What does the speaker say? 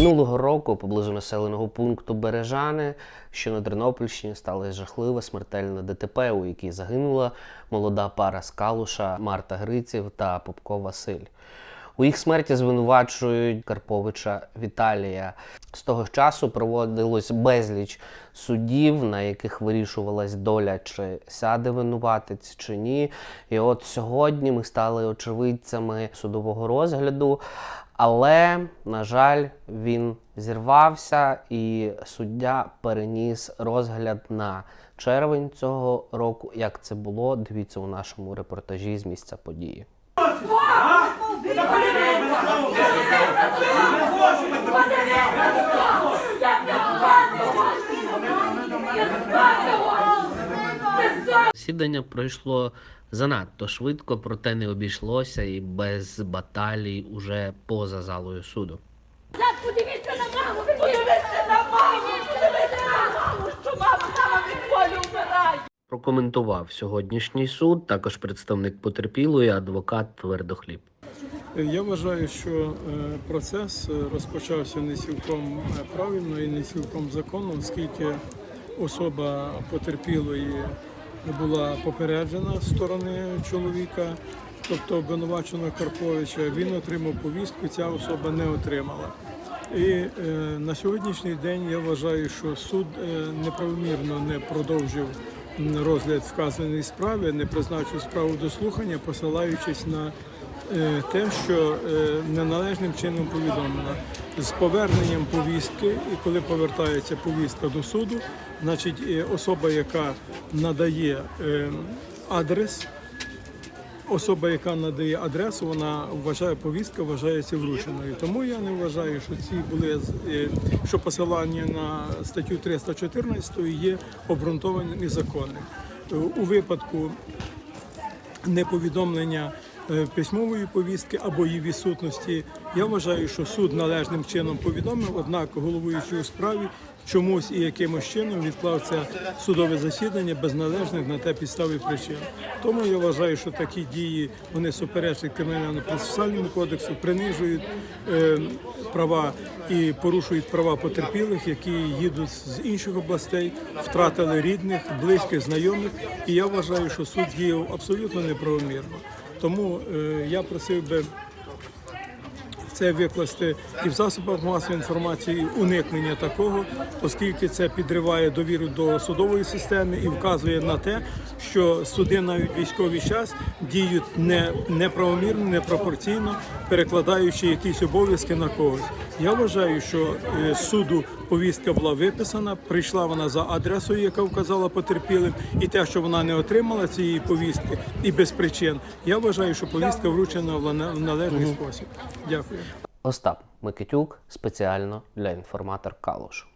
Минулого року поблизу населеного пункту Бережани, що на Тернопільщині, сталося жахливе смертельне ДТП, у якій загинула молода пара з Калуша Марта Гриців та Попко Василь. У їх смерті звинувачують Карповича Віталія. З того часу проводилось безліч судів, на яких вирішувалась доля, чи сяде винуватець, чи ні. І от сьогодні ми стали очевидцями судового розгляду. Але, на жаль, він зірвався, і суддя переніс розгляд на червень цього року. Як це було, дивіться у нашому репортажі з місця події. Засідання пройшло занадто швидко, проте не обійшлося і без баталій уже поза залою суду. Подивіться на маму, подивіться на маму, подивіться на маму, що мама сама від болю вмирає. Прокоментував сьогоднішній суд також представник потерпілої, адвокат Твердохліб. Я вважаю, що е, процес е, розпочався не цілком е, правильно і не цілком законно, оскільки особа потерпілої була попереджена з сторони чоловіка, тобто обвинуваченого Карповича. Він отримав повістку, ця особа не отримала. І е, на сьогоднішній день я вважаю, що суд е, неправомірно не продовжив розгляд вказаної справи, не призначив справу до слухання, посилаючись на е, те, що е, неналежним чином повідомлено. З поверненням повістки, і коли повертається повістка до суду, значить е, особа, яка надає адрес, особа, яка надає адресу, вона вважає повістка, вважається врученою. Тому я не вважаю, що ці були е, що посилання на статтю 314 є обґрунтованим і законним. Е, У випадку неповідомлення письмової повістки або її відсутності. Я вважаю, що суд належним чином повідомив, однак головуючий у справі чомусь і якимось чином відклав це судове засідання без належних на те підстави причин. Тому я вважаю, що такі дії вони суперечать кримінально процесуальному кодексу, принижують е, права і порушують права потерпілих, які їдуть з інших областей, втратили рідних, близьких, знайомих. І я вважаю, що суд діяв абсолютно неправомірно. Тому е, я просив би це викласти і в засобах масової інформації уникнення такого, оскільки це підриває довіру до судової системи і вказує на те, що суди навіть військовий час діють не неправомірно, непропорційно, перекладаючи якісь обов'язки на когось. Я вважаю, що е, суду повістка була виписана, прийшла вона за адресою, яка вказала потерпілим, і те, що вона не отримала цієї повістки, і без причин. Я вважаю, що повістка вручена в належний угу. спосіб. Дякую. Остап Микитюк спеціально для інформатор Калуш.